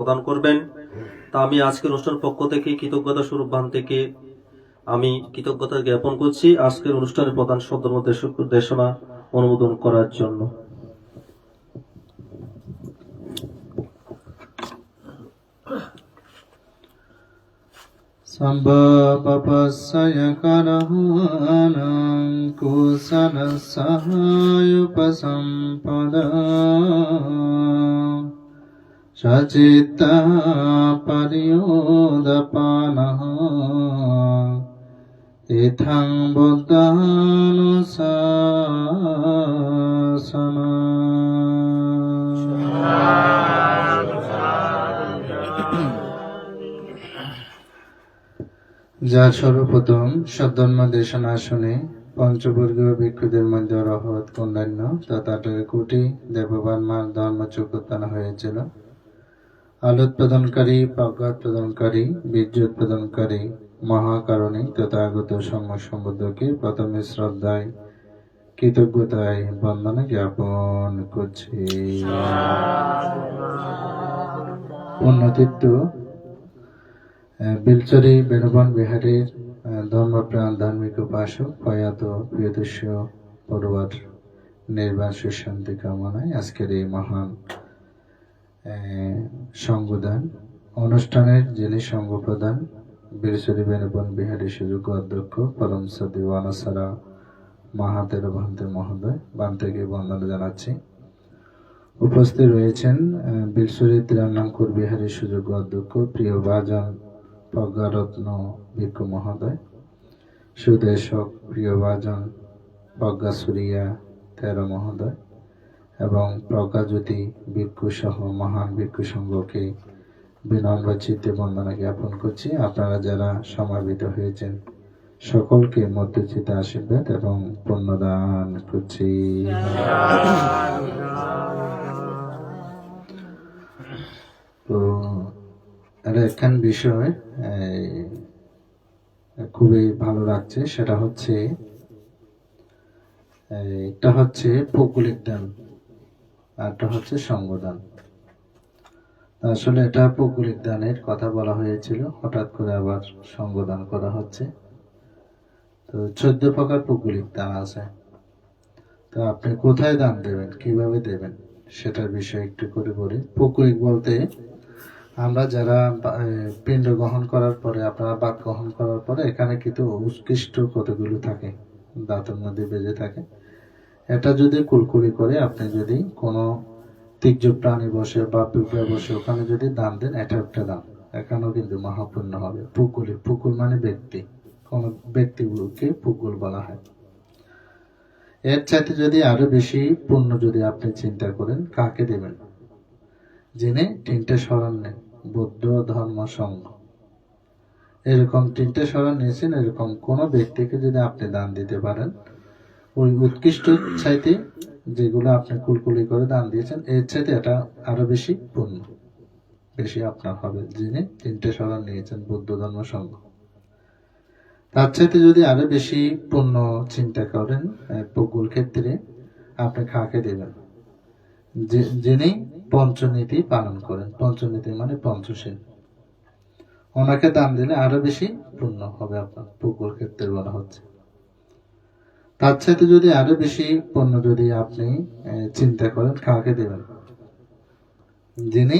প্রদান করবেন তা আমি আজকের অনুষ্ঠানের পক্ষ থেকে কৃতজ্ঞতা স্বরূপ বান থেকে আমি কৃতজ্ঞতা জ্ঞাপন করছি আজকের অনুষ্ঠানের প্রধান সদর্ম দেশনা অনুমোদন করার জন্য सम्भपपस्सय करहानं कुशलसहायुपसम्पदा सचित्ता पर्योदपानः इत्थं যার সর্বপ্রথম সদ্ধর্ম দেশনা শুনে পঞ্চবর্গীয় ভিক্ষুদের মধ্যে রহত কন্যান্য তথা আঠারো কোটি দেববান মার ধর্ম চোখোত্থান হয়েছিল আলো উৎপাদনকারী প্রজ্ঞা উৎপাদনকারী বীর্য উৎপাদনকারী মহাকারণী তথা আগত সঙ্গ সম্বন্ধকে প্রথমে শ্রদ্ধায়, কৃতজ্ঞতায় বন্দনা জ্ঞাপন করছি। উন্নতিত্ব বিলচরি বেণুবন বিহারীর ধর্মপ্রাণ ধার্মিক উপাসক, প্রয়াত প্রিয়দস্য পড়ুয়ার নির্বাণ সুশান্তি কামনায় আজকের এই মহান সঙ্গদান অনুষ্ঠানের যিনি সঙ্গ প্রদান বীরচরি বেণুবন বিহারী সুযোগ্য অধ্যক্ষ, পরম সদী ওয়ানাসারা মাহাতের ভান্তে মহোদয় বান থেকে বন্দনা জানাচ্ছি। উপস্থিত রয়েছেন বীরচরি ত্রিরান্নাঙ্কুর বিহারী সুযোগ্য অধ্যক্ষ, প্রিয় বাজন প্রজ্ঞারত্ন ভিক্ষু মহোদয়, সুদেশক প্রিয় বাজন প্রজ্ঞা সুরিয়া তেরো মহোদয় এবং প্রজ্ঞাজ্যোতি ভিক্ষু সহ মহান ভিক্ষু সংঘকে বিনম্র চিত্তে বন্দনা জ্ঞাপন করছি। আপনারা যারা সমাবেত হয়েছেন, সকলকে মধ্যচিত আশীর্বাদ এবং পুণ্যদান করছি। তো আর একখান বিষয় খুবই ভালো লাগছে, সেটা হচ্ছে একটা হচ্ছে পৌকুলিক দান আর একটা হচ্ছে সঙ্গদান আসলে এটা পৌকুলিক দানের কথা বলা হয়েছিল, হঠাৎ করে আবার সঙ্গদান করা হচ্ছে। তো চোদ্দ প্রকার পৌকুলিক দান আছে। তো আপনি কোথায় দান দেবেন, কীভাবে দেবেন, সেটার বিষয়ে একটু করে বলি। পৌকুলিক বলতে, আমরা যারা পিণ্ড গ্রহণ করার পরে, আপনারা বাদ গ্রহণ করার পরে, এখানে কিন্তু উৎকৃষ্ট কতগুলো থাকে, দাঁতের মধ্যে বেজে থাকে। এটা যদি কুলকুলি করে, আপনি যদি কোনো তীর্য প্রাণী বসে বা পিঁপড়ে বসে, ওখানে যদি দান দেন, এটা একটা দান। এখানেও কিন্তু মহাপুণ্য হবে। পুকুলি পুকুল মানে ব্যক্তি। কোন ব্যক্তিগুলোকে পুকুল বলা হয়। এর চাইতে যদি আরও বেশি পুণ্য যদি আপনি চিন্তা করেন, কাকে দেবেন? যিনি তিনটে স্মরণ নেন, বৌদ্ধ ধর্ম সংঘ এরকম তিনটে স্মরণ নিয়েছেন, এরকম কোন ব্যক্তিকে যদি আপনি দান দিতে পারেন ওই উৎকৃষ্ট চাইতে যেগুলো আপনি কুলকুলি করে দান দিয়েছেন এর চাইতে এটা আরও বেশি পূর্ণ। বেশি আপনার হবে যিনি তিনটে স্মরণ নিয়েছেন বৌদ্ধ ধর্ম সংঘ তার চাইতে যদি আরও বেশি পূর্ণ চিন্তা করেন আহ, ক্ষেত্রে আপনি খাকে দেবেন? যিনি পঞ্চনীতি পালন করেন পঞ্চনীতি মানে পঞ্চশীল। ওনাকে দান দিলে আরও বেশি পূর্ণ হবে আপনার পুকুর ক্ষেত্রে বলা হচ্ছে। তার সাথে যদি আরও বেশি পণ্য যদি আপনি চিন্তা করেন কাকে দেবেন? যিনি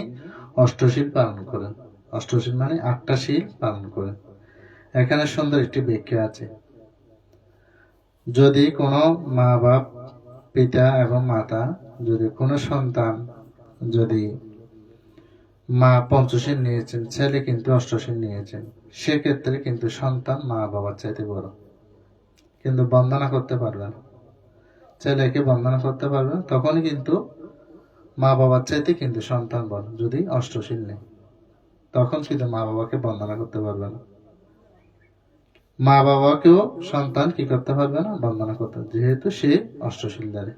অষ্টশীল পালন করেন। অষ্টশীল মানে আটটা শীল পালন করেন। এখানে সুন্দর একটি ব্যাখ্যা আছে। যদি কোনো মা বাপ পিতা এবং মাতা, যদি কোনো সন্তান যদি মা পঞ্চশীল নিয়েছেন, ছেলে কিন্তু অষ্টশীল নিয়েছেন, সেক্ষেত্রে কিন্তু সন্তান মা বাবার চাইতে বড়। কিন্তু বন্দনা করতে পারবে না। ছেলেকে বন্দনা করতে পারবে তখনই কিন্তু মা বাবার চাইতে কিন্তু সন্তান বড়, যদি অষ্টশীল নেই। তখন কিন্তু মা বাবাকে বন্দনা করতে পারবে না। মা বাবাকেও সন্তান কি করতে পারবে না? বন্দনা করতে যেহেতু সে অষ্টশীল দ্বারে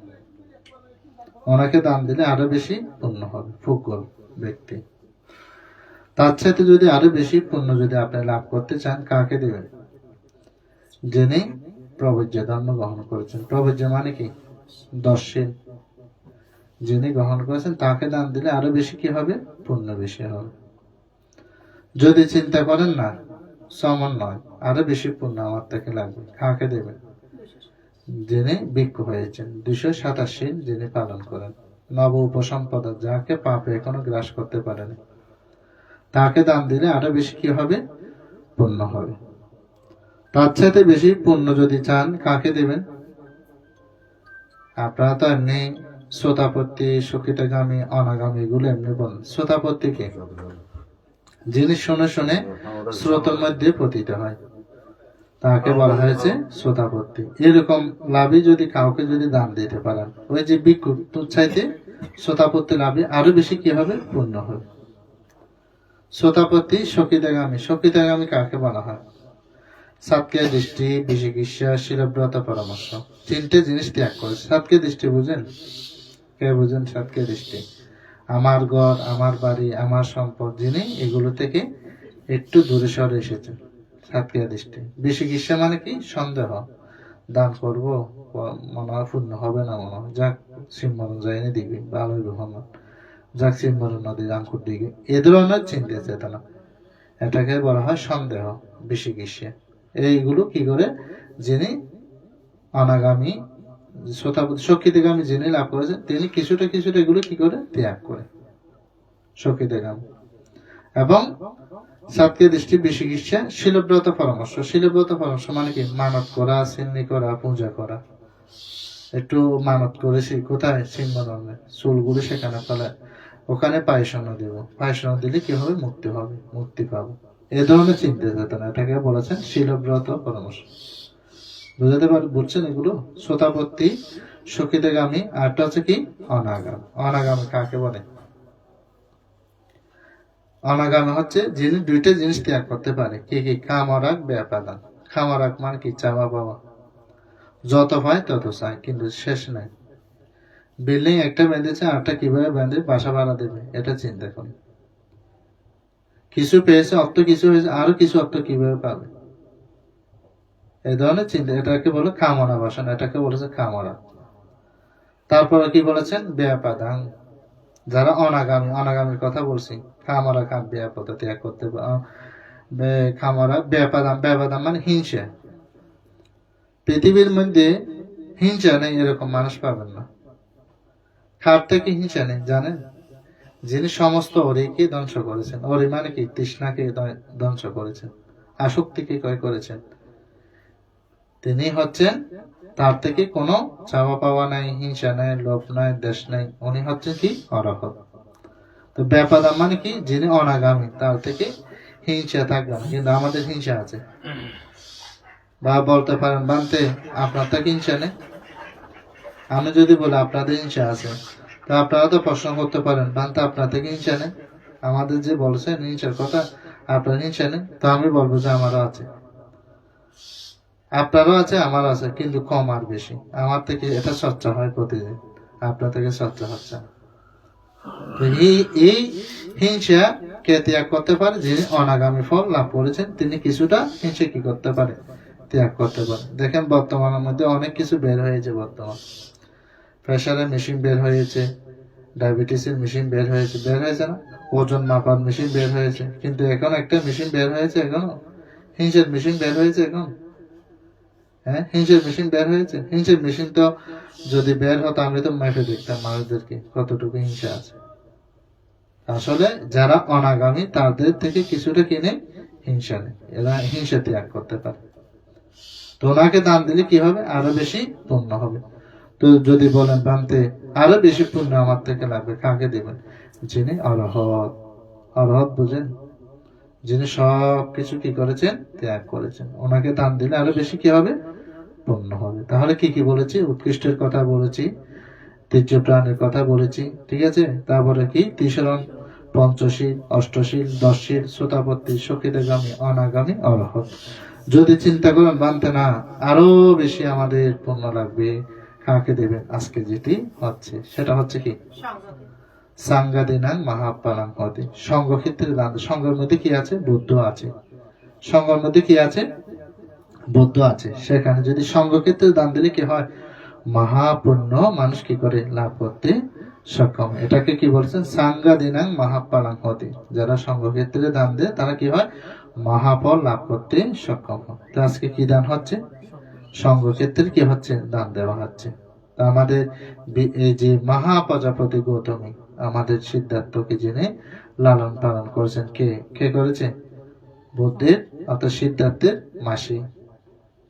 ওনাকে দান দিলে আরও বেশি পূর্ণ হবে ফুকল ব্যক্তি। তার সাথে যদি আরও বেশি পূর্ণ যদি আপনি লাভ করতে চান, কাকে দেবেন? যিনি প্রবজ্য ধর্ম গ্রহণ করেছেন। প্রবজ্য মানে কি? দর্শীল যিনি গ্রহণ করেছেন, তাকে দান দিলে আরও বেশি কি হবে? পুণ্য বেশি হবে। যদি চিন্তা করেন না, সমান নয়, আরও বেশি পুণ্য আমার তাকে লাগবে। কাকে দেবেন? যিনি ভিক্ষু হয়েছেন। দুশো সাতাশি যিনি পালন করেন। নব উপসম্পদা যাকে পাপে এখনও গ্রাস করতে পারেনি, তাকে দান দিলে আরও বেশি কি হবে? পুণ্য হবে। তার চাইতে বেশি পুণ্য যদি চান, কাকে দেবেন? আপনারা তো এমনি শ্রোতাপত্তি সকিতগামী অনাগামী এগুলো এমনি বলেন শ্রোতাপত্তিকে যিনি শুনে শুনে স্রোতের মধ্যে পতিত হয়। তাকে বলা হয়েছে শ্রোতাপত্তি। এরকম লাভই যদি কাউকে যদি দান দিতে পারেন। ওই যে বিক্ষু তোর চাইতে শ্রোতাপত্তি লাভে আরও বেশি কি হবে? পূর্ণ হবে। শ্রোতাপত্তি সকিতাগামী সকিতাগামী কাকে বলা হয়? সাতকে দৃষ্টি বিচিকিৎসা শিরব্রত পরামর্শ। তিনটে জিনিস ত্যাগ করে সাতকে দৃষ্টি বুঝেন? কে বুঝেন সাতকে দৃষ্টি? আমার ঘর, আমার বাড়ি, আমার সম্পদ, যিনি এগুলো থেকে একটু দূরে সরে এসেছেন। সাতক্রিয়া দৃষ্টি। বিচিকিৎসা মানে কি? সন্দেহ। দান করব, মনে হয় পূর্ণ হবে না মনে হয়। যাক সিমরণ যায়নি দিবি, ভালো ভ্রমণ যাক সিমরণ নদী আঙ্কুর দিকে। এ ধরনের চিন্তা চেতনা এটাকে বলা হয় সন্দেহ বিচিকিৎসা এইগুলো কি করে? যিনি অনাগামী শক্তিদেগামী যিনি লাভ করেছেন, তিনি কিছুটা কিছুটা এগুলো কি করে? ত্যাগ করে। শক্তিদেগামী এবং সাতকে দৃষ্টি বেশি বিচিকিৎসা শিলব্রত পরামর্শ। শিলব্রত পরামর্শ মানে কি? মানত করা, সিন্নি করা, পূজা করা। একটু মানত করেছি কোথায়? সিংহরণে চুলগুলি সেখানে ফেলে। ওখানে পায়সন দেব। পায়সন দিলে কি হবে? মুক্তি হবে। মুক্তি পাবো। এ ধরনের চিন্তা চেতনা এটাকে বলেছেন শিলব্রত পরামর্শ। বুঝাতে পার বুঝছেন এগুলো? শ্রোতাপত্তি সকিতগামী আরটা হচ্ছে কি? অনাগাম। অনাগামী কাকে বলে? অনাগাম হচ্ছে যিনি দুইটা জিনিস ত্যাগ করতে পারে। কি কি? খামারাক ব্যাপাদান। খামারাক মানে কি? চাওয়া পাওয়া। যত হয় তত চায়, কিন্তু শেষ নাই। বিল্ডিং একটা বেঁধেছে আরটা কীভাবে বেঁধে বাসা ভাড়া দেবে এটা চিন্তা করুন। কিছু পেয়েছে, অর্থ কিছু হয়েছে, আরও কিছু অর্থ কীভাবে পাবে? এই ধরনের চিন্তা, এটাকে বলে কামনা বাসন, এটাকে বলেছে কামনা। তারপরে কি বলেছেন? ব্যাপাদাং যারা অনাগামী, অনাগামীর কথা বলছি খামারা খাম ব্যাপদ ত্যাগ করতে খামারা ব্যাপাদাম ব্যাপাদাম মানে হিংসা। পৃথিবীর মধ্যে হিংসা নেই এরকম মানুষ পাবেন না। খার থেকে হিংসা নেই, জানেন? যিনি সমস্ত অরিকে ধ্বংস করেছেন। অরি মানে কি? তৃষ্ণাকে ধ্ব- ধ্বংস করেছেন। আসক্তিকে কয় করেছেন। তিনি হচ্ছেন, তার থেকে কোনো চাওয়া পাওয়া নাই, হিংসা নাই, লোভ নাই, দেশ নাই। উনি হচ্ছেন কি? অরহত। তো ব্যাপাদা মানে কি? যিনি অনাগামী, তার থেকে হিংসা থাকবে না। কিন্তু আমাদের হিংসা আছে। বা বলতে পারেন, বানতে আপনার থেকে হিংসা নেই। আমি যদি বলি, আপনাদের হিংসা আছে। তো আপনারা তো প্রশ্ন করতে পারেন বানতে আপনার থেকে নেই আমাদের যে বলছেন হিংসার কথা আপনার নেই তো আমি বলব যে আমারও আছে। আপনারও আছে আমার আছে, কিন্তু কম আর বেশি। আমার থেকে এটা স্বচ্ছ হয় প্রতিদিন। আপনার থেকে স্বচ্ছ হচ্ছে এই হিংসা কে ত্যাগ করতে পারে? যিনি অনাগামী ফল লাভ করেছেন, তিনি কিছুটা হিংসা কি করতে পারে? ত্যাগ করতে পারে। দেখেন, বর্তমানের মধ্যে অনেক কিছু বের হয়েছে বর্তমান। প্রেশারের মেশিন বের হয়েছে, ডায়াবেটিসের মেশিন বের হয়েছে বের হয়েছে না? ওজন মাপার মেশিন বের হয়েছে। কিন্তু এখন একটা মেশিন বের হয়েছে এখনও? হিংসের মেশিন বের হয়েছে এখন? হ্যাঁ হিংসের মেশিন বের হয়েছে? হিংসের মেশিন তো যদি বের হতো আমি তো মেপে দেখতাম মানুষদেরকে কতটুকু হিংসা আছে। আসলে যারা অনাগামী, তাদের থেকে কিছুটা কিনে হিংসা নেই এরা হিংসা ত্যাগ করতে পারে। তো ওনাকে দান দিলে কি হবে? আরও বেশি পূর্ণ হবে। তো যদি বলেন প্রান্তে আরও বেশি পূর্ণ আমার থেকে লাগবে, কাকে দেবেন? যিনি অরহৎ অরহৎ বুঝেন? যিনি সব কিছু কি করেছেন? ত্যাগ করেছেন। ওনাকে দান দিলে আরও বেশি কি হবে? পূর্ণ হবে। তাহলে কি কি বলেছি? উৎকৃষ্টের কথা বলেছি, তীর্য প্রাণের কথা বলেছি, ঠিক আছে? তারপরে কি? তিসরণ পঞ্চশীল, অষ্টশীল, দশশীল, শ্রোতাপত্তি সখিতগামী অনাগামী অরহৎ যদি চিন্তা করেন মানতে না, আরও বেশি আমাদের পূর্ণ লাগবে। কাকে দেবেন আজকে যেটি হচ্ছে? সেটা হচ্ছে কি? সাংগাদিনাং মহাপালাং হতে। সংঘক্ষেত্রে দান সংঘের মধ্যে কি আছে? বুদ্ধ আছে। সংঘের মধ্যে কি আছে? বুদ্ধ আছে। সেখানে যদি সংঘক্ষেত্রে দান দিলে কি হয়? মহাপুণ্য মানুষ কি করে লাভ করতে সক্ষম? এটাকে কি বলছেন? সাঙ্গা দিনাং মহাপালাং হতে। যারা সংঘক্ষেত্রে দান দেয় তারা কি হয়? মহাফল লাভ করতে সক্ষম হয়। তো আজকে কি দান হচ্ছে? সংঘক্ষেত্রে কি হচ্ছে দান দেওয়া হচ্ছে। তা আমাদের এই যে মহা প্রজাপতি গৌতমী আমাদের সিদ্ধার্থকে যিনি লালন পালন করেছেন কে? কে করেছে? বুদ্ধের, অর্থাৎ সিদ্ধার্থের মাসি।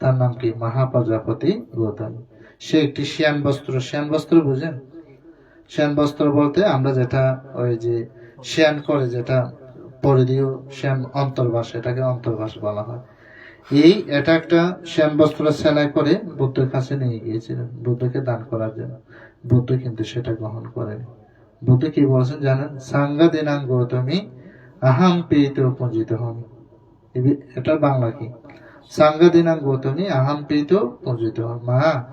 তার নাম কি? মহা প্রজাপতি গৌতমী। সে একটি শ্যান বস্ত্র শ্যান বস্ত্র বুঝেন? শ্যান বস্ত্র বলতে আমরা যেটা ওই যে শ্যান করে যেটা পরিধীয় শ্যান অন্তর্বাস, এটাকে অন্তর্বাস বলা হয়। এই, এটা একটা শ্যান বস্ত্র সেলাই করে বুদ্ধের কাছে নিয়ে গিয়েছিলেন বুদ্ধকে দান করার জন্য। বুদ্ধ কিন্তু সেটা গ্রহণ করেনি। বুদ্ধ কি বলছেন জানেন? সাঙ্গা দিনাং গৌতমী আহাম পীত পূজিত হম এটা বাংলা কি? সাঙ্গা দিনাং গৌতমী আহাম পীত পূজিত হম মা,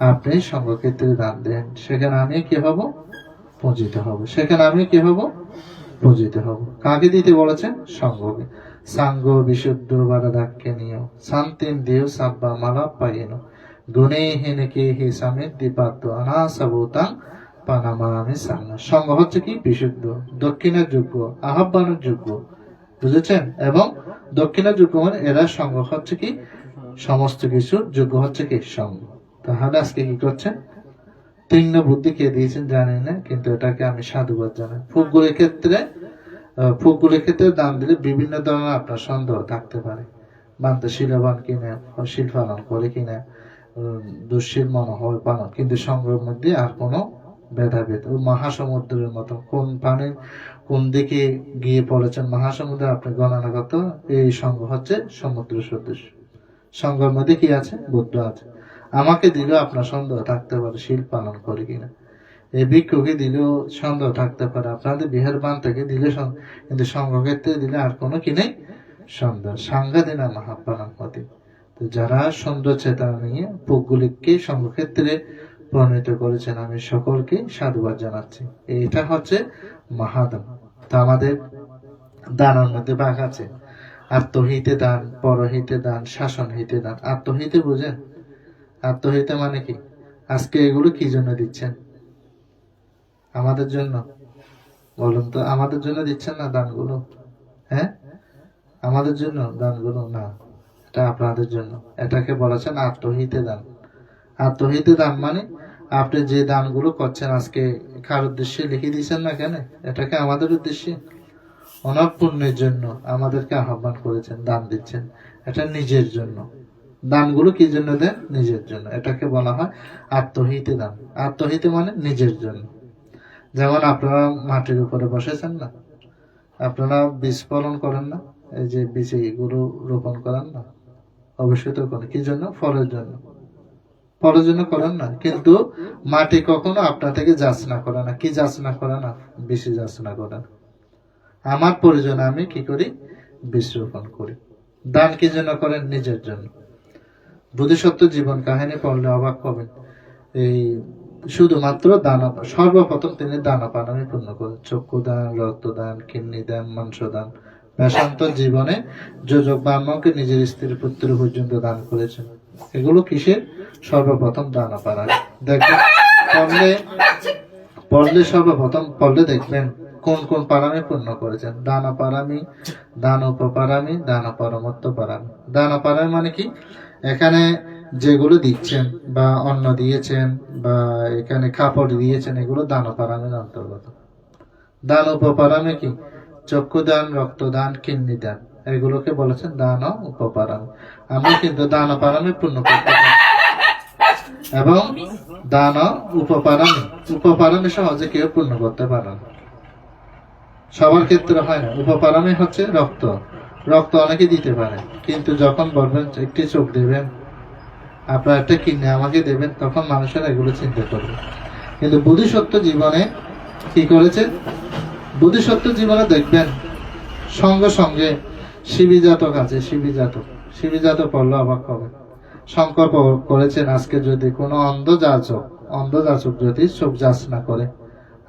আপনি সঙ্গক্ষেত্রে দান দেন। সেখানে আমি কি হব? পূজিত হব। সেখানে আমি কি হব? পূজিত হব। কাকে দিতে বলেছেন? সঙ্গকে। সাঙ্গ বিশুদ্ধ বারাদাক্যে নিয় শান্তিন দেহ সাব্বা মালা পাইন গুণে হেনকে হে সামিত দীপাত্ম অনাসাবুতাং পানামামি সাঙ্গ সঙ্গ হচ্ছে কি? বিশুদ্ধ, দক্ষিণের যোগ্য, আহ্বানের যোগ্য। বুঝেছেন? এবং দক্ষিণের যোগ্য মানে এরা সঙ্গ হচ্ছে কি? সমস্ত কিছুর যোগ্য হচ্ছে কি? সঙ্গ তাহলে আজকে কি করছেন? তীক্ষ্ণ বুদ্ধি কে দিয়েছেন জানি না, কিন্তু এটাকে আমি সাধুবাদ জানাই। ফুলগুলির ক্ষেত্রে ফুলগুলির ক্ষেত্রে দান দিলে বিভিন্ন ধরনের আপনার সন্দেহ থাকতে পারে। বান্তে শিলবান কিনা, শিল পালন করে কিনা দুঃশীল মনে হয় পালন কিন্তু সঙ্গের মধ্যে আর কোনো ভেদাভেদ। ও মহাসমুদ্রের মতো কোন পানির কোন দিকে গিয়ে পড়েছেন মহাসমুদ্রে, আপনি গণনা করতে। এই সঙ্গ হচ্ছে সমুদ্র সদৃশ। সঙ্গের মধ্যে কি আছে? বুদ্ধ আছে। আমাকে দিলেও আপনার সন্দেহ থাকতে পারে শিল পালন করে কিনা। এই ভিক্ষুকে দিলেও সন্দেহ থাকতে পারে। আপনাদের বিহার বান থেকে দিলে কিন্তু সংঘক্ষেত্রে দিলে আর কোনো কি নেই? সন্দেহ। সাংঘাদিনা মহাপালন পথে তো যারা সুন্দর চেতনা নিয়ে পুকগুলিকে সংঘক্ষেত্রে প্রণীত করেছেন, আমি সকলকে সাধুবাদ জানাচ্ছি। এটা হচ্ছে মহাদান। তা আমাদের দানের মধ্যে ভাগ আছে। আত্মহিতে দান, পরহিতে দান শাসন হিতে দান। আত্মহিতে বুঝেন? আত্মহিতে মানে কি? আজকে এগুলো কি জন্য দিচ্ছেন? আমাদের জন্য? বলুন তো, আমাদের জন্য দিচ্ছেন না দানগুলো? হ্যাঁ? আমাদের জন্য দানগুলো? না, এটা আপনাদের জন্য। এটাকে বলেছেন আত্মহিতে দান। আত্মহিতে দান মানে আপনি যে দানগুলো করছেন, আজকে কার উদ্দেশ্যে লিখে দিয়েছেন না কেন? এটাকে আমাদের উদ্দেশ্যে। অনাপ পুণ্যের জন্য আমাদেরকে আহ্বান করেছেন, দান দিচ্ছেন। এটা নিজের জন্য। দানগুলো কি জন্য দেন? নিজের জন্য। এটাকে বলা হয় আত্মহিতে দান। আত্মহিতে মানে নিজের জন্য। যেমন আপনারা মাটির উপরে বসেছেন না, আপনারা বীজ ফলন করেন না, এই যে বীজ এগুলো রোপণ করেন না অবশ্যই তো করেন, কি জন্য? ফলের জন্য। ফলের জন্য করেন না, কিন্তু মাটি কখনো আপনার থেকে যাচনা করে না। কি যাচনা করে না? বেশি যাচনা করে না। আমার প্রয়োজনে আমি কি করি? বীজ রোপণ করি। দান কি জন্য করেন? নিজের জন্য। বোধিসত্ত্ব জীবন কাহিনী পড়লে অবাক হবেন। এই শুধুমাত্র দানা সর্বপ্রথম তিনি দানা পানামি পূর্ণ করেন। চক্ষু দান রক্ত দান কিডনি দান মাংস দান বেশান্ত জীবনে যোজক ব্রাহ্মণকে নিজের স্ত্রী পুত্র পর্যন্ত দান করেছেন। এগুলো কিসের? সর্বপ্রথম দানা পানা দেখবেন, পড়লে পড়লে সর্বপ্রথম পড়লে দেখবেন কোন কোন পারামি পূর্ণ করেছেন। দানা পারামি দান উপপারামি দানা পরমত্ব পারামি দানা পারামি মানে কি? এখানে যেগুলো দিচ্ছেন বা অন্ন দিয়েছেন বা এখানে কাপড় দিয়েছেন, এগুলো দান অন্তর্গত। দান উপপারামে কি? চক্ষু দান রক্তদান কিডনি দান এগুলোকে বলেছেন দান ও উপপারাম। আমরা কিন্তু দান পারামে পূর্ণ করতে এবং দান ও উপপারামে উপপারামে সহজে কেউ পূর্ণ করতে পারে না। সবার ক্ষেত্রে হয় না। উপপারামে হচ্ছে রক্ত। রক্ত অনেকে দিতে পারে, কিন্তু যখন বলবেন একটি চোখ দেবেন আপনার একটা কিনে আমাকে দেবেন, তখন মানুষের এগুলো চিন্তা করবে কিন্তু বুদ্ধিসত্ত্ব জীবনে কি করেছে? বুদ্ধিসত্ত্ব জীবনে দেখবেন, সঙ্গে সঙ্গে শিবিজাতক আছে, শিবিজাতক। শিবিজাতক পড়লে অবাক হবে সংকল্প করেছেন, আজকে যদি কোনো অন্ধ যাচক যদি চোখ যাচ না করে,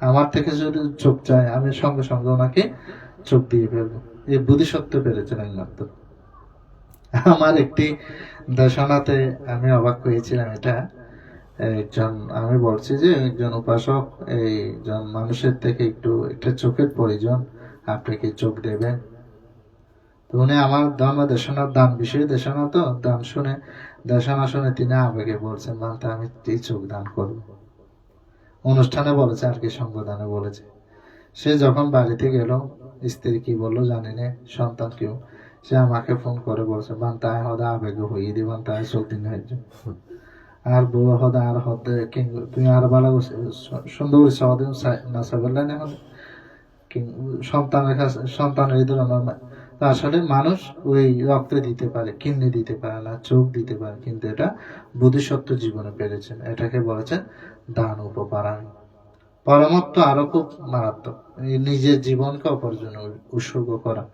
আমার থেকে যদি চোখ চায় আমি সঙ্গে সঙ্গে ওনাকে চোখ দিয়ে ফেলব। এই বুদ্ধিসত্ত্ব পেরেছেন আমার একটি দেশনাতে আমি অবাক হয়েছিলাম এটা। একজন, আমি বলছি যে একজন উপাসক এইজন মানুষের থেকে একটু, একটা চোখের প্রয়োজন, আপনি কি চোখ দেবেন? তো উনি আমার ধর্ম দেশনার দাম বিষয়ে দেশনা তো দাম শুনে দেশনা শুনে তিনি আবেগে বলছেন মানতে আমি এই চোখ দান করব? অনুষ্ঠানে বলেছে, আর কি সঙ্গদানে বলেছে। সে যখন বাড়িতে গেল, স্ত্রী কি বলল জানি না, সন্তান কেউ সে আমাকে ফোন করে বলছে বান তাই হদা আবেগে হইয়ে দিবান তাই চোখ দিন হয়েছে। আর বউ হদা আর হদে কিং- তুমি আর ভালো করছে, সুন্দর করে সহদে না সাবলে না হলে কিং- সন্তানের কাছে সন্তানের এই ধরনের আসলে মানুষ ওই রক্ত দিতে পারে কিডনি দিতে পারে না চোখ দিতে পারে কিন্তু এটা বুদ্ধিসত্ত্ব জীবনে পেরেছেন। এটাকে বলেছেন দান উপপারায়ণ। পরমাত্ম আরও খুব মারাত্মক। নিজের জীবনকে অপর জন্য উৎসর্গ করা।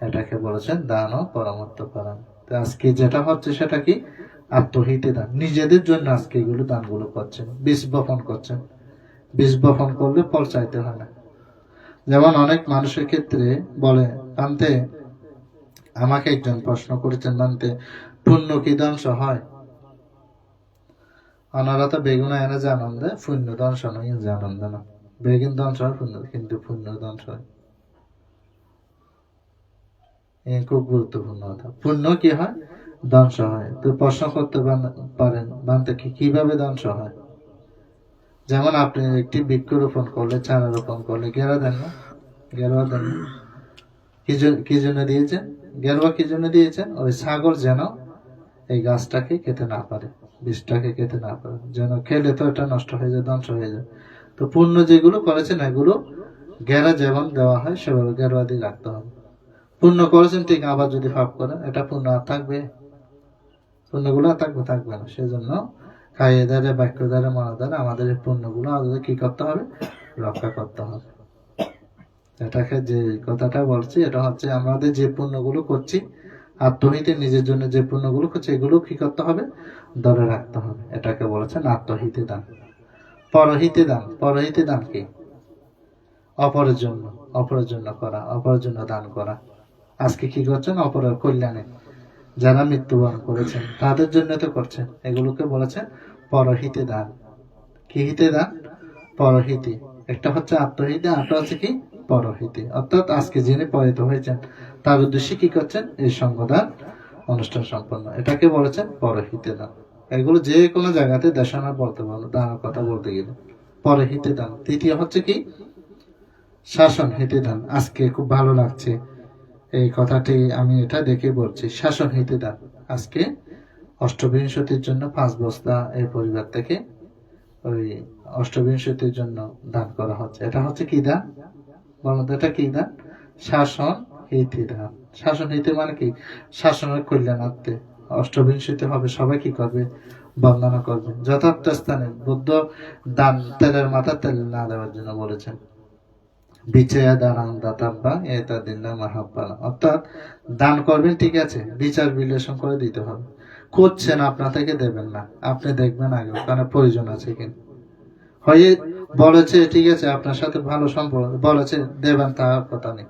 এটাকে বলেছেন দান ও পরমাত্ম পারায়ণ তো আজকে যেটা হচ্ছে সেটা কি? আত্মহিতে দান। নিজেদের জন্য আজকে এগুলো দানগুলো করছেন। বীজ বপন করছেন। বীজ বপন করলে ফল চাইতে হয় না। যেমন অনেক মানুষের ক্ষেত্রে বলে কান্তে আমাকে একজন প্রশ্ন করেছেন মানতে পুণ্য কি ধ্বংস হয় অনারা তো বেগুন এনে জানান দেয় পুণ্য ধ্বংস নয় জানান দেয় না বেগুন ধ্বংস হয় পুণ্য কিন্তু পুণ্য ধ্বংস হয় খুব গুরুত্বপূর্ণ কথা। পুণ্য কি হয়? ধ্বংস হয় তো প্রশ্ন করতে পারেন বানতে কি কীভাবে ধ্বংস হয় যেমন আপনি একটি বৃক্ষ রোপণ করলে চারা রোপণ করলে গেরা দেন না? গেরুয়া দেন না। কি জন- জন্য দিয়েছেন? গেরুয়া কি জন্য দিয়েছেন? ওই ছাগল যেন এই গাছটাকে খেতে না পারে বীজটাকে খেতে না পারে, যেন খেলে তো এটা নষ্ট হয়ে যায়, ধ্বংস হয়ে যায়। তো পূর্ণ যেগুলো করেছেন, এগুলো গেরা যেমন দেওয়া হয়, সেভাবে গেরুয়া দিয়ে রাখতে হবে। পূর্ণ করেছেন, ঠিক আবার যদি ফাপ করেন, এটা পূর্ণ আর থাকবে। পূর্ণগুলো আর থাকবে থাকবে না। সেজন্য খাইয়ে দ্বারে বাক্য দ্বারে মনে দ্বারে আমাদের এই পূর্ণগুলো আমাদের কি করতে হবে? রক্ষা করতে হবে। এটাকে যে কথাটা বলছি, এটা হচ্ছে আমাদের যে পূর্ণগুলো করছি আত্মহিতে নিজের জন্য যে পূর্ণগুলো করছি, এগুলো কি করতে হবে? ধরে রাখতে হবে। এটাকে বলেছেন আত্মহিতে দান। পরহিতে দান। পরহিতে দান কি? অপরের জন্য। অপরের জন্য করা, অপরের জন্য দান করা। আজকে কি করছেন? অপরের কল্যাণে যারা মৃত্যুবরণ করেছেন, তাদের জন্য তো করছেন। এগুলোকে বলেছেন পরহিতে দান। কি হিতে দান? পরহিতে। একটা হচ্ছে আত্মহিতে আরেকটা হচ্ছে কি? পরহিতে। অর্থাৎ আজকে যিনি পরিত হয়েছেন, তার উদ্দেশ্যে কি করছেন? এই সঙ্গদান অনুষ্ঠান সম্পন্ন। এটাকে বলেছেন পরহিতে দান। এগুলো যে কোনো জায়গাতে দেশানা বলতে পারল দানের কথা বলতে গেলে। পরহিতে দান। তৃতীয় হচ্ছে কি? শাসন, হিতে দান। আজকে খুব ভালো লাগছে। এই কথাটি আমি এটা দেখে বলছি, শাসন হিতে দান আজকে অষ্টবিংশতির জন্য পাঁচ বস্তা এই পরিবার থেকে ওই অষ্টবিংশতির জন্য দান করা হচ্ছে। এটা হচ্ছে কি দান? বলুন তো, এটা কি দান? শাসন হিতে দান শাসন হিতে মানে কি? শাসনের কল্যাণার্থে। অষ্টবিংশতি হবে, সবাই কি করবে? বন্দনা করবে। যথার্থ স্থানে বুদ্ধ দান তেলের মাথা তেল না দেওয়ার জন্য বলেছেন। বিচার দানাং দাতাব্বা এটা দিন না মাহাব্বালা অর্থাৎ দান করবেন, ঠিক আছে, বিচার বিশ্লেষণ করে দিতে হবে। করছেন আপনা থেকে দেবেন না। আপনি দেখবেন আগে, ওখানে প্রয়োজন আছে কিনা। হয়ে বলেছে, ঠিক আছে, আপনার সাথে ভালো সম্পর্ক, বলেছে, দেবেন তার কথা নেই।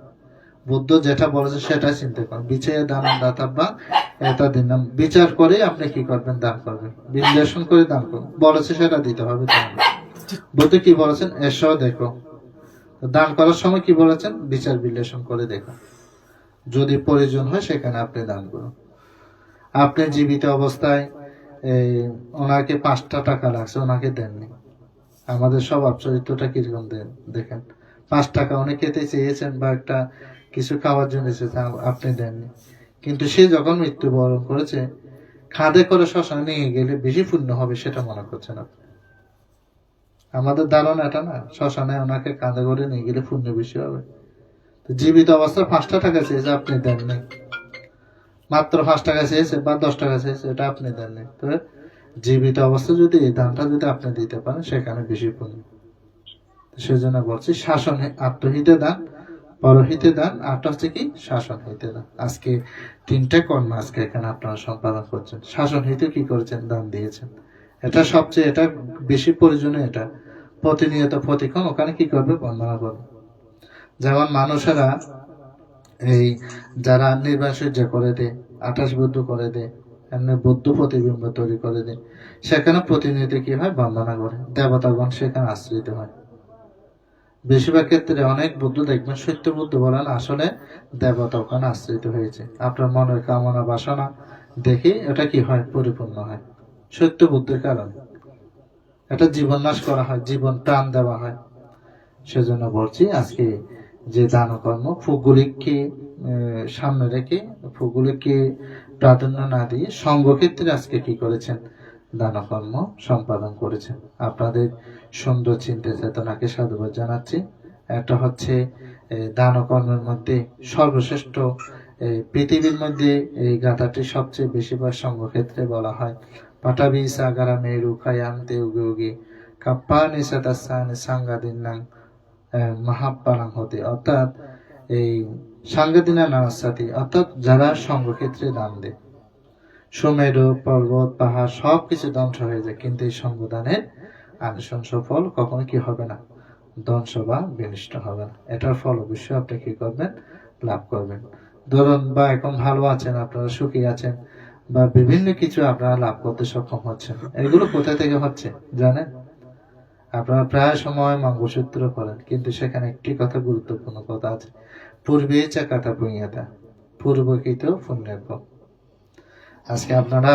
বুদ্ধ যেটা বলেছে, সেটা চিন্তা করেন। বিচার দান দাতাব্বা এটা দিন বিচার করে আপনি কি করবেন? দান করবেন। বিশ্লেষণ করে দান করবেন বলেছে, সেটা দিতে হবে। বুদ্ধ কি বলেছেন? এসো দেখো। দান করার সময় কি বলেছেন? বিচার বিশ্লেষণ করে দেখুন। যদি প্রয়োজন হয় সেখানে আপনি দান করুন। আপনি জীবিত অবস্থায় এই ওনাকে পাঁচটা টাকা লাগছে, ওনাকে দেননি। আমাদের স্বভাব চরিত্রটা কীরকম দেন দেখেন। পাঁচ টাকা উনি খেতে চেয়েছেন বা একটা কিছু খাওয়ার জন্য চেয়েছেন আপনি দেননি। কিন্তু সে যখন মৃত্যুবরণ করেছে, খাদে করে শ্মশানে নিয়ে গেলে বেশি পূর্ণ হবে সেটা মনে করছেন আপনি। আমাদের ধারণা এটা না? শ্মশানে ওনাকে কাঁধে করে নিয়ে গেলে পুণ্য বেশি হবে জীবিত অবস্থায় পাঁচটা টাকা চেয়েছে আপনি দেন দেননি মাত্র পাঁচ টাকা চেয়েছে বা দশ টাকা চেয়েছে, এটা আপনি দেননি তো জীবিত অবস্থা যদি এই দানটা যদি আপনি দিতে পারেন, সেখানে বেশি পুণ্য। সেজন্য বলছি, শাসন আত্মহিতে দান, পরহিতে দান আরটা হচ্ছে কি? শাসন হিতে দান। আজকে তিনটা কর্ম আজকে এখানে আপনারা সম্পাদন করছেন। শাসন হিতে কি করেছেন? দান দিয়েছেন। এটা সবচেয়ে, এটা বেশি প্রয়োজনীয় এটা। প্রতিনিয়ত প্রতিক্ষণ ওখানে কি করবে? বন্দনা করবে। যেমন মানুষেরা এই যারা নির্বাণ সহ্য করে দেয়, আঠাশ বুদ্ধ করে দেয়, এমনি বৌদ্ধ প্রতিবিম্ব তৈরি করে দিন সেখানে প্রতিনিধি কি হয়? বন্দনা করে। দেবতাগণ সেখানে আশ্রিত হয়। বেশিরভাগ ক্ষেত্রে অনেক বুদ্ধ দেখবেন, সত্য বুদ্ধ বলেন, আসলে দেবতা ওখানে আশ্রিত হয়েছে। আপনার মনের কামনা, বাসনা দেখে এটা কি হয়? পরিপূর্ণ হয়। সত্য বুদ্ধের কারণে। এটা জীবন নাশ করা হয় জীবন প্রাণ দেওয়া হয়। সেজন্য বলছি আজকে যে দান কর্ম আহ, সামনে রেখে ভৌগোলিককে প্রাধান্য না দিয়ে সঙ্গক্ষেত্রে আজকে কি করেছেন? দান কর্ম সম্পাদন করেছেন। আপনাদের সুন্দর চিন্তা চেতনাকে সাধুবাদ জানাচ্ছি। একটা হচ্ছে এই দান কর্মের মধ্যে সর্বশ্রেষ্ঠ পৃথিবীর মধ্যে এই গাথাটি সবচেয়ে বেশিরভাগ সঙ্গক্ষেত্রে বলা হয়। পাটাবি সাগারা মেরু কায়াম দেউগে উগে কাপ্পা নিসাতাসানি সাঙ্গাদিনাং মহাপ্পালাং হতে অর্থাৎ এই সাঙ্গাদিনা নানাসাতি অর্থাৎ যারা সঙ্গক্ষেত্রে দান দেয় সুমেরু পর্বত পাহাড় সব কিছু ধ্বংস হয়ে যায় কিন্তু এই সঙ্গদানের আনুশংস ফল কখনো কি হবে না ধ্বংস বা বিনিষ্ট হবে না এটার ফল অবশ্যই আপনি কি করবেন লাভ করবেন ধরুন বা এখন ভালো আছেন আপনারা সুখী আছেন বা বিভিন্ন কিছু আপনারা লাভ করতে সক্ষম হচ্ছেন। এগুলো কোথা থেকে হচ্ছে, জানেন? আপনারা প্রায় সময় মঙ্গলসূত্র করেন কিন্তু সেখানে একটি কথা গুরুত্বপূর্ণ কথা আছে। পূর্বে চাকাতা পুঁইয়াতা পূর্বকৃত পুণ্যের আজকে আপনারা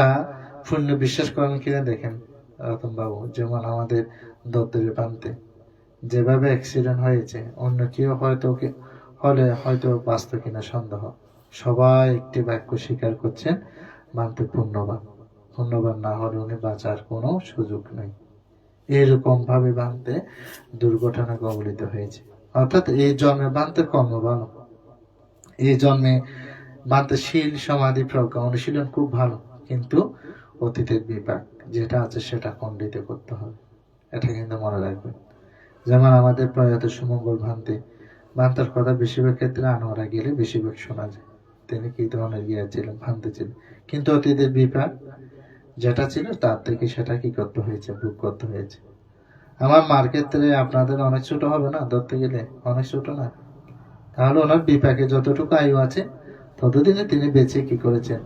পুণ্য বিশ্বাস করেন কিনা দেখেন রতন বাবু যেমন আমাদের দত্তরের প্রান্তে। যেভাবে অ্যাক্সিডেন্ট হয়েছে, অন্য কেউ হয়তো হলে হয়তো বাঁচত কিনা সন্দেহ। সবাই একটি বাক্য স্বীকার করছেন মানতে পুণ্যবান। পুণ্যবান না হলে উনি বাঁচার কোনো সুযোগ নেই। এরকম ভাবে বানতে দুর্ঘটনা কবলিত হয়েছে। অর্থাৎ এই জন্মে বানতে কর্ম ভালো এই জন্মে বানতে শীল সমাধি প্রজ্ঞা অনুশীলন খুব ভালো, কিন্তু অতীতের বিপাক যেটা আছে সেটা খণ্ডিত করতে হবে। এটা কিন্তু মনে রাখবেন। যেমন আমাদের প্রয়াত সুমঙ্গল ভান্তে, ভান্তার কথা বেশিরভাগ ক্ষেত্রে আনোয়ারা গেলে বেশিরভাগ শোনা যায়। তিনি কি ধরনের গিয়া ছিলেন ভান্তে ছিলেন? কিন্তু অতীতের বিপাক যেটা ছিল, তার থেকে সেটা কি করতে হয়েছে বুক করতে হয়েছে? আমার মার ক্ষেত্রে আপনাদের অনেক ছোট হবে না, ধরতে গেলে? অনেক ছোট না? তাহলে ওনার বিপাকে যতটুকু আয়ু আছে, ততদিনে তিনি বেঁচে কি করেছেন?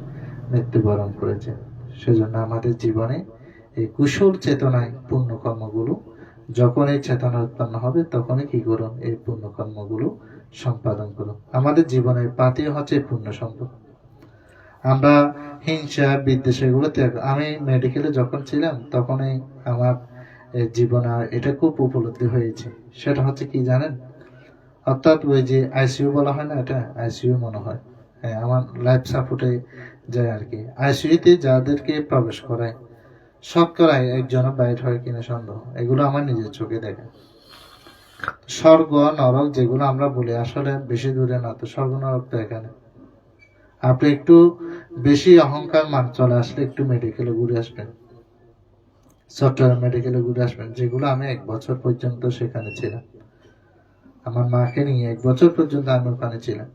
মৃত্যুবরণ করেছেন। সেজন্য আমাদের জীবনে এই কুশল চেতনায় পূর্ণ কর্মগুলো যখন এই চেতনা উৎপন্ন হবে, তখনই কি করুন, এই পূর্ণ কর্মগুলো সম্পাদন করুন। আমাদের জীবনের পাতি হচ্ছে পূর্ণ সম্পদ। আমরা হিংসা, বিদ্বেষ এগুলো ত্যাগ আমি মেডিকেলে যখন ছিলাম, তখনই আমার জীবনে এটা খুব উপলব্ধি হয়েছে। সেটা হচ্ছে কি জানেন? অর্থাৎ ওই যে আইসিইউ বলা হয় না এটা? আইসিইউ মনে হয়। হ্যাঁ আমার লাইফ সাপোর্টে যায় আর কি। আইসিইউতে যাদেরকে প্রবেশ করায় শতকরাই একজন বাইর হয় কিনা সন্দেহ। এগুলো আমার নিজের চোখে দেখা স্বর্গ, নরক যেগুলো আমরা বলি, আসলে বেশি দূরে না, তো স্বর্গ, নরক তো এখানে। আপনি একটু বেশি অহংকার মান চলে আসলে একটু মেডিকেলে ঘুরে আসবেন। চট্টগ্রাম মেডিকেলে ঘুরে আসবেন, যেগুলো আমি এক বছর পর্যন্ত সেখানে ছিলাম। আমার মাকে নিয়ে এক বছর পর্যন্ত আমি ওখানে ছিলাম।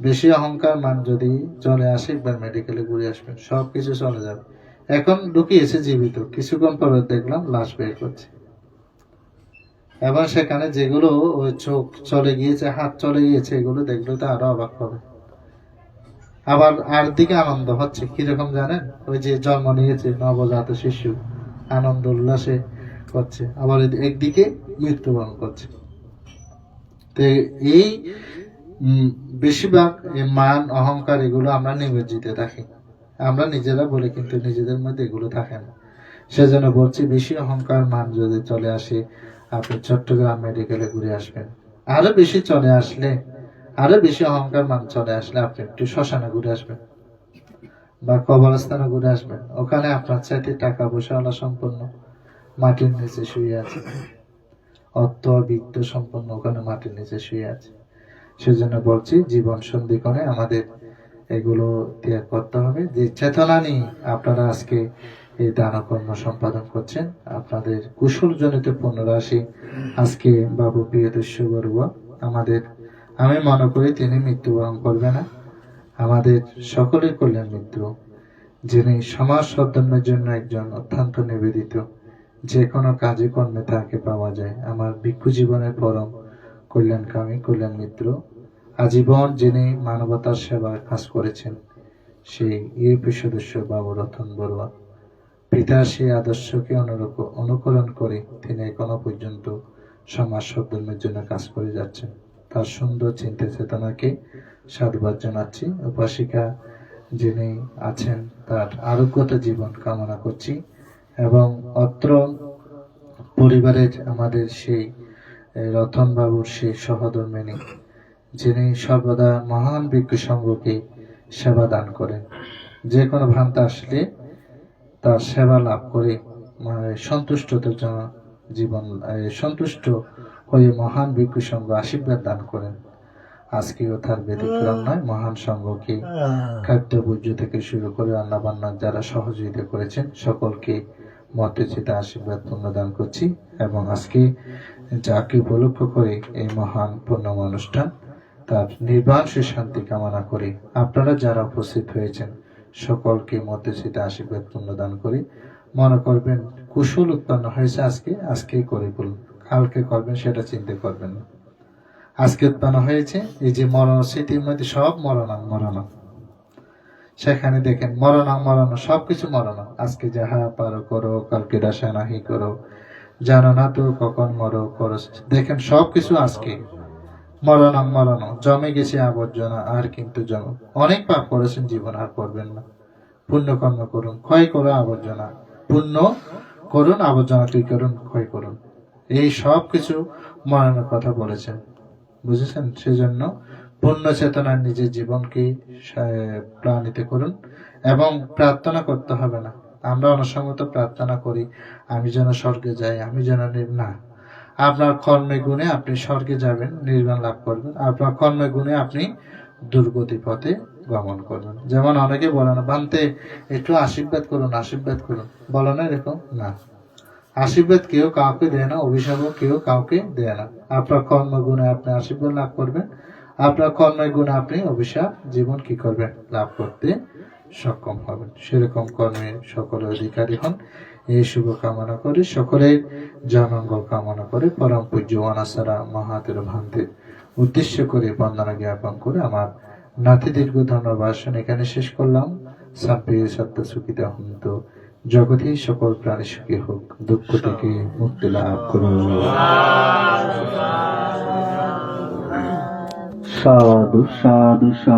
বেশি অহংকার মান যদি চলে আসে, একবার মেডিকেলে ঘুরে আসবেন সব কিছু চলে যাবে। এখন ঢুকিয়েছে জীবিত, কিছুক্ষণ পরে দেখলাম লাশ বের করছে। এবং সেখানে যেগুলো চোখ চলে গিয়েছে, হাত চলে গিয়েছে, এগুলো দেখলে তো আরও অবাক হবে। আবার আর দিকে আনন্দ হচ্ছে, কীরকম জানেন? ওই যে জন্ম নিয়েছে, নবজাত শিশু, আনন্দ উল্লাসে করছে আবার একদিকে মৃত্যুবরণ করছে। তো এই বেশিরভাগ মান, অহংকার এগুলো আমরা নিমজ্জিত থাকি। আমরা নিজেরা বলে কিন্তু নিজেদের মধ্যে এগুলো থাকে না। সেজন্য বলছি, বেশি অহংকার মান যদি চলে আসে আপনি চট্টগ্রাম মেডিকেলে ঘুরে আসবেন। আরও বেশি চলে আসলে, আরও বেশি অহংকার মান চলে আসলে আপনি একটু শ্মশানে ঘুরে আসবেন বা কবরস্থানে ঘুরে আসবেন। ওখানে আপনার চাইতে টাকা পয়সা আলা সম্পন্ন মাটির নিচে শুয়ে আছে। অর্থ বিত্ত সম্পন্ন ওখানে মাটির নিচে শুয়ে আছে। সেজন্য বলছি, জীবন সন্ধিক্ষণে আমাদের এগুলো ত্যাগ করতে হবে। যে চেতনা নিয়ে আপনারা আজকে এই দান কর্ম সম্পাদন করছেন, আপনাদের কুশল জনিত পুনরাশি আজকে বাবু প্রিয়দস্য বড়ুয়া, আমাদের, আমি মনে করি তিনি মৃত্যুবরণ করবে না, আমাদের সকলের কল্যাণ মিত্র যিনি সমাজ সদ্ধর্মের জন্য একজন অত্যন্ত নিবেদিত, যে কোনো কাজে কর্মে তাকে পাওয়া যায়, আমার ভিক্ষু জীবনের পরম কল্যাণকামী কল্যাণ মিত্র, আজীবন যিনি মানবতার সেবার কাজ করেছেন, সেই ইউপি সদস্য বাবু রতন বড়ুয়া। পিতার সেই আদর্শকে অনুরক- অনুকরণ করে তিনি এখনও পর্যন্ত সমাজ সদ্ধর্মের জন্য কাজ করে যাচ্ছেন। তার সুন্দর চিন্তা চেতনাকে সাধুবাদ জানাচ্ছি। উপাসিকা যিনি আছেন, তার আরোগ্যতা জীবন কামনা করছি এবং অত্র পরিবারের আমাদের সেই রতন বাবুর সেই সহধর্মিনী, যিনি সর্বদা মহান বিজ্ঞ সংঘকে সেবা দান করেন। যে কোনো ভ্রান্ত আসলে তার সেবা লাভ করে মানে সন্তুষ্টতার জন্য জীবন সন্তুষ্ট হয়ে মহান বিজ্ঞ সংঘ আশীর্বাদ দান করেন। আজকেও তার ব্যতিক্রম নয় মহান সংঘকে খাদ্য ভোজ্য থেকে শুরু করে রান্না বান্নার যারা সহযোগিতা করেছেন সকলকে মতে মর্যাদা আশীর্বাদ পুণ্যদান করছি এবং আজকে যাকে উপলক্ষ করে এই মহান পূর্ণম অনুষ্ঠান তার নির্বাণ শান্তি কামনা করে আপনারা যারা উপস্থিত হয়েছেন সকলকে মর্যাদা আশীর্বাদ পুণ্যদান করে। মনে করবেন, কুশল উৎপন্ন হয়েছে আজকে, আজকেই করে বলুন কালকে করবেন, সেটা চিন্তা করবেন না। আজকে উৎপন্ন হয়েছে, এই যে মরণ, স্মৃতির মধ্যে সব মরণাং মরণাং। সেখানে দেখেন, মরণাং, মরণ, সবকিছু মরণ। আজকে যাহা পারো করো, কালকে দাসা নাহি করো। জানো না তো কখন মরো, করো। দেখেন, সবকিছু আজকে। মরণাং মরণ জমে গেছে আবর্জনা, আর কিন্তু জম অনেক পাপ করেছেন, জীবন আর করবেন না। পুণ্য কর্ম করুন, ক্ষয় করো আবর্জনা। পুণ্য করুন, আবর্জনা কি করুন, ক্ষয় করুন। এই সব কিছু মরণের কথা বলেছেন। বুঝেছেন? সেজন্য পূর্ণ চেতনার নিজের জীবনকে প্রাণিত করুন এবং প্রার্থনা করতে হবে না। আমরা অনসঙ্গত প্রার্থনা করি, আমি যেন স্বর্গে যাই, আমি যেন না। আপনার কর্মে গুণে আপনি স্বর্গে যাবেন, নির্বাণ লাভ করবেন। আপনার কর্মে গুণে আপনি দুর্গতি পথে গমন করবেন। যেমন অনেকে বলে না, বানতে একটু আশীর্বাদ করুন আশীর্বাদ করুন। বলে না এরকম? না। আশীর্বাদ কেউ কাউকে দেয় না, অভিশাপও কেউ কাউকে দেয় না। আপনার কর্ম গুণে আপনি আশীর্বাদ লাভ করবেন। আপনার কর্মের গুণে আপনি অভিশাপ, জীবন কি করবেন? লাভ করতে সক্ষম হবেন। সেরকম কর্মে সকলের অধিকারী হন। এই শুভ কামনা করে সকলের জনঙ্গল কামনা করে পরম পূজ্য অনাসারা মহাতের ভান্তের উদ্দেশ্য করে বন্দনা জ্ঞাপন করে আমার নাতি দীর্ঘ ধন্যবাসন এখানে শেষ করলাম। সাব্বে সত্য সুখিতা হন্ত জগতেই সকল প্রাণী সুখী হোক। দুঃখ থেকে মুক্তি লাভ করুন। সাধু সাধু সাধু।